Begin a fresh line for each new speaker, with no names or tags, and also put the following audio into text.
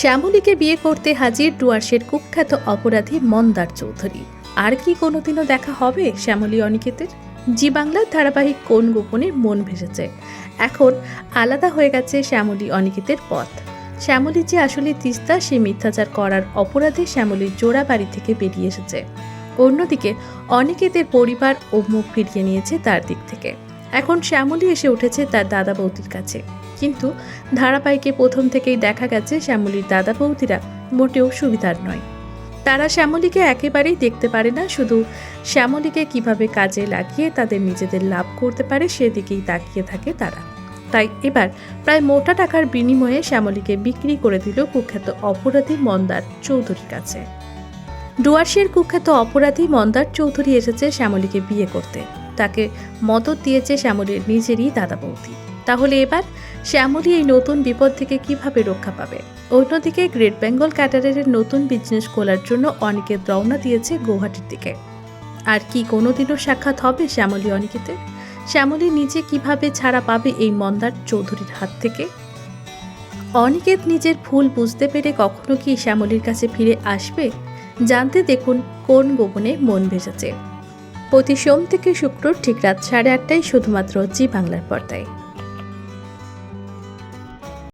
শ্যামলীকে বিয়ে করতে হাজির ডুয়ার্সের কুখ্যাত অপরাধী মন্দার চৌধুরী। আর কি কোনোদিনও দেখা হবে শ্যামলী অনিকেতের? জি বাংলার ধারাবাহিক কোন গোপনে মন ভেসেছে? এখন আলাদা হয়ে গেছে শ্যামলী অনিকেতের পথ। শ্যামলী যে আসলে তিস্তা, সে মিথ্যাচার করার অপরাধে শ্যামলীর জোড়া বাড়ি থেকে বেরিয়ে এসেছে। অন্যদিকে অনিকেতের পরিবার ও মুখ ফিরিয়ে নিয়েছে তার দিক থেকে। এখন শ্যামলী এসে উঠেছে তার দাদা বৌদির কাছে। কিন্তু ধারাবাহিকে প্রথম থেকেই দেখা গেছে শ্যামলীর দাদা বৌদিরা, মোটেও সুবিধার নয়। তারা শ্যামলীকে একেবারেই দেখতে পারে না, শুধু শ্যামলীকে কীভাবে কাজে লাগিয়ে তাদের নিজেদের লাভ করতে পারে সেদিকেই তাকিয়ে থাকে তারা। তাই এবার প্রায় মোটা টাকার বিনিময়ে শ্যামলীকে বিক্রি করে দিল কুখ্যাত অপরাধী মন্দার চৌধুরীর কাছে। ডুয়ার্সের কুখ্যাত অপরাধী মন্দার চৌধুরী এসেছে শ্যামলীকে বিয়ে করতে। তাকে মদত দিয়েছে শ্যামলীর নিজেরই দাদা বৌদি। তাহলে এবার শ্যামলী এই নতুন বিপদ থেকে কীভাবে রক্ষা পাবে? অন্যদিকে গ্রেট বেঙ্গল ক্যাটারের নতুন বিজনেস খোলার জন্য অনিকেত রওনা দিয়েছে গৌহাটির দিকে। আর কি কোনোদিনও সাক্ষাৎ হবে শ্যামলী অনিকেতের শ্যামলী নিজে কীভাবে ছাড়া পাবে এই মন্দার চৌধুরীর হাত থেকে? অনিকেত নিজের ভুল বুঝতে পেরে কখনো কি শ্যামলীর কাছে ফিরে আসবে? জানতে দেখুন কোন গোপনে মন ভেসেছে প্রতি সোম থেকে শুক্র ঠিক রাত সাড়ে আটটায় শুধুমাত্র জি বাংলার পর্দায়।